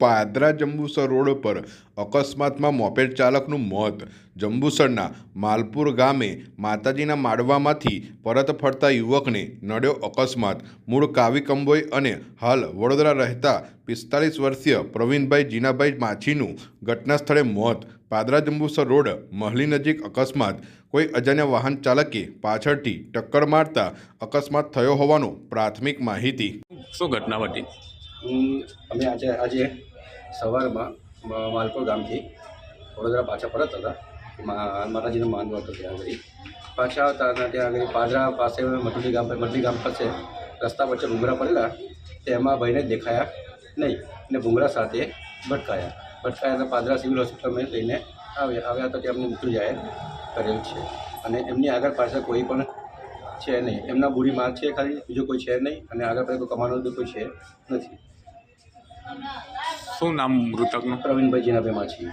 Padra Jambusar road પર અકસ્માતમાં moped ચાલકનું મોત. જંબુસરના માલપુર ગામે માતાજીના માડવામાંથી પરત ફરતા યુવકને નડ્યો અકસ્માત. મૂળ કાવી કંબોઈ અને હાલ વડોદરા રહેતા પિસ્તાલીસ વર્ષીય પ્રવીણભાઈ જીનાભાઈ માછીનું ઘટના સ્થળે મોત. પાદરા જંબુસર રોડ મહલી નજીક અકસ્માત. કોઈ અજાણ્યા વાહન ચાલકે પાછળથી ટક્કર મારતા અકસ્માત થયો હોવાનું પ્રાથમિક માહિતી. શું ઘટના બની હું, અમે આજે આજે સવારમાં માલપુર ગામથી વડોદરા પાછા પરત હતા. માતાજીનો માનવો હતો ત્યાં આગળ. પાછા અને ત્યાં આગળ પાદરા પાસે મટલી ગામ મટલી ગામ પાસે રસ્તા વચ્ચે ભૂંગરા પડેલા. તેમાં ભાઈને દેખાયા નહીં અને ભૂંગરા સાથે ભટકાયા. ભટકાયા તો પાદરા સિવિલ હોસ્પિટલમાં લઈને આવ્યા. આવ્યા તો તેમને મૃત્યુ જાહેર કરેલ છે. અને એમની આગળ પાછળ કોઈ પણ છે નહીં. એમના બુરી માર્ક છે ખાલી બીજું કોઈ છે નહીં અને આગળ પાછળ કોઈ કમાનો કોઈ છે નથી. શું નામ મૃતકનું? પ્રવીણભાઈ જીનાભાઈ માછી